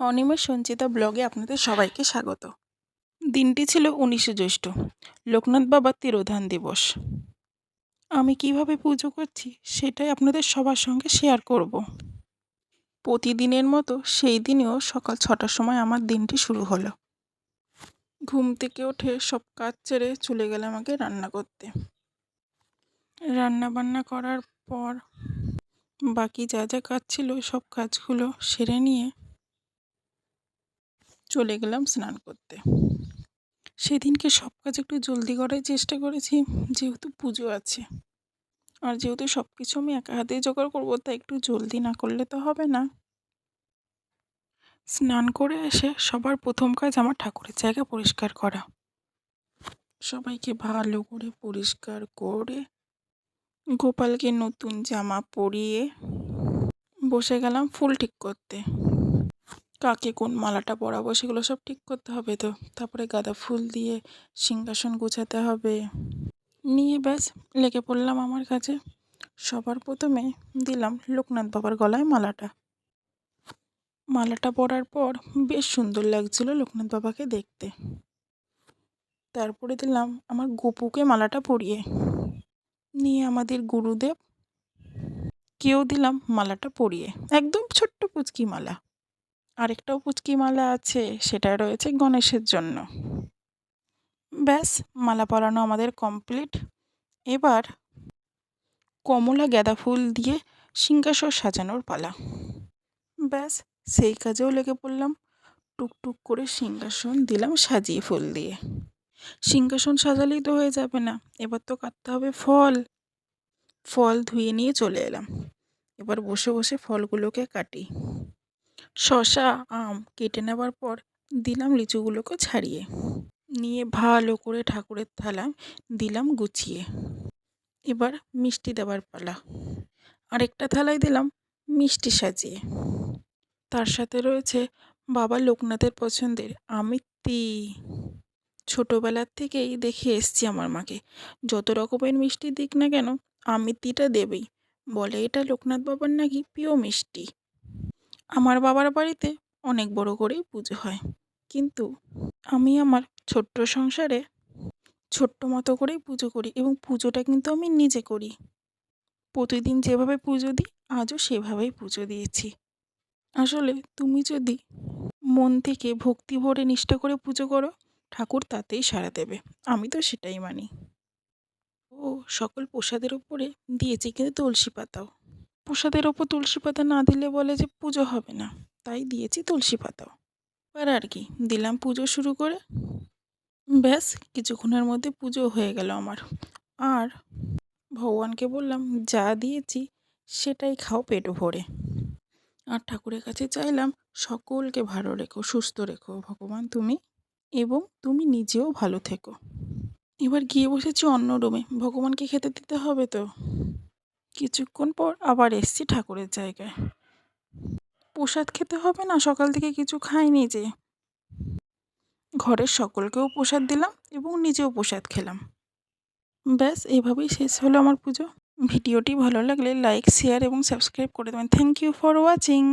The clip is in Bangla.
অনিমেষ সঞ্চিতা ব্লগে আপনাদের সবাইকে স্বাগত। দিনটি ছিল উনিশে জ্যৈষ্ঠ, লোকনাথ বাবার তিরোধান দিবস। আমি কীভাবে পুজো করছি সেটাই আপনাদের সবার সঙ্গে শেয়ার করব। প্রতিদিনের মতো সেই দিনেও সকাল ছটার সময় আমার দিনটি শুরু হলো। ঘুম থেকে উঠে সব কাজ ছেড়ে চলে গেলে আমাকে রান্না করতে। রান্না বান্না করার পর বাকি যা যা কাজ ছিল সব কাজগুলো সেরে নিয়ে চলে গেলাম স্নান করতে। সেদিনকে সব কাজ একটু জলদি করার চেষ্টা করেছি, যেহেতু পুজো আছে। আর যেহেতু সব কিছু আমি একা হাতেই জোগাড় করব, তাই একটু জলদি না করলে তো হবে না। স্নান করে এসে সবার প্রথম কাজ আমার ঠাকুরের জায়গা পরিষ্কার করা। সবাইকে ভালো করে পরিষ্কার করে গোপালকে নতুন জামা পরিয়ে বসে গেলাম ফুল ঠিক করতে। কাকে কোন মালাটা পরাবো সেগুলো সব ঠিক করতে হবে তো। তারপরে গাঁদা ফুল দিয়ে সিংহাসন গোছাতে হবে। নিয়ে ব্যাস, লেগে পড়লাম আমার কাছে। সবার প্রথমে দিলাম লোকনাথ বাবার গলায় মালাটা। মালাটা পরার পর বেশ সুন্দর লাগছিল লোকনাথ বাবাকে দেখতে। তারপরে দিলাম আমার গোপুকে মালাটা পরিয়ে। নিয়ে আমাদের গুরুদেব কেউ দিলাম মালাটা পরিয়ে। একদম ছোট্ট পুচকি মালা। আরেকটাও পুচকি মালা আছে সেটা রয়েছে গণেশের জন্য। ব্যাস, মালা পরানো আমাদের কমপ্লিট এবার কমলা গাঁদা ফুল দিয়ে সিংহাসন সাজানোর পালা। ব্যাস, সেই কাজেও লেগে পড়লাম। টুকটুক করে সিংহাসন দিলাম সাজিয়ে ফুল দিয়ে। সিংহাসন সাজালেই তো হয়ে যাবে না, এবার তো কাটতে হবে ফল। ফল ধুয়ে নিয়ে চলে এলাম। এবার বসে বসে ফলগুলোকে কাটি। শশা, আম কেটে নেওয়ার পর দিলাম লিচুগুলোকে ছাড়িয়ে। নিয়ে ভালো করে ঠাকুরের থালায় দিলাম গুছিয়ে। এবার মিষ্টি দেওয়ার পালা। আরেকটা থালায় দিলাম মিষ্টি সাজিয়ে। তার সাথে রয়েছে বাবা লোকনাথের পছন্দের আমিত্তি। ছোটোবেলার থেকেই দেখে এসছি আমার মাকে। যত রকমের মিষ্টি দিক না কেন, আমিত্তিটা দেবেই। বলে, এটা লোকনাথ বাবার নাকি প্রিয় মিষ্টি? আমার বাবার বাড়িতে অনেক বড় করেই পুজো হয়। কিন্তু আমি আমার ছোট্ট সংসারে ছোট্ট মতো করেই পুজো করি এবং পুজোটা কিন্তু আমি নিজে করি। প্রতিদিন যেভাবে পুজো দিই, আজও সেভাবেই পুজো দিয়েছি। আসলে তুমি যদি মন থেকে ভক্তি ভরে নিষ্ঠা করে পুজো করো, ঠাকুর তাতেই সাড়া দেবে। আমি তো সেটাই মানি। ও সকল প্রসাদের ওপরে দিয়েছি কিন্তু তুলসী পাতাও। প্রসাদের ওপর তুলসী পাতা না দিলে বলে যে পুজো হবে না। তাই দিয়েছি তুলসী পাতাও। এবার আর কি, দিলাম পুজো শুরু করে। ব্যাস, কিছুক্ষণের মধ্যে পুজো হয়ে গেল আমার। আর ভগবানকে বললাম, যা দিয়েছি, সেটাই খাও পেট ভরে। আর ঠাকুরের কাছে চাইলাম, সকলকে ভালো রেখো, সুস্থ রেখো, ভগবান তুমি এবং তুমি নিজেও ভালো থেকো। এবার গিয়ে বসেছি অন্য রুমে ভগবানকে খেতে দিতে হবে তো? কিছুক্ষণ পর আবার এসছি ঠাকুরের জায়গায়। প্রসাদ খেতে হবে না, সকাল থেকে কিছু খাইনি যে। ঘরের সকলকেও প্রসাদ দিলাম এবং নিজেও প্রসাদ খেলাম। ব্যাস, এভাবেই শেষ হলো আমার পুজো। ভিডিওটি ভালো লাগলে লাইক, শেয়ার এবং সাবস্ক্রাইব করে দেবেন। Thank you for watching.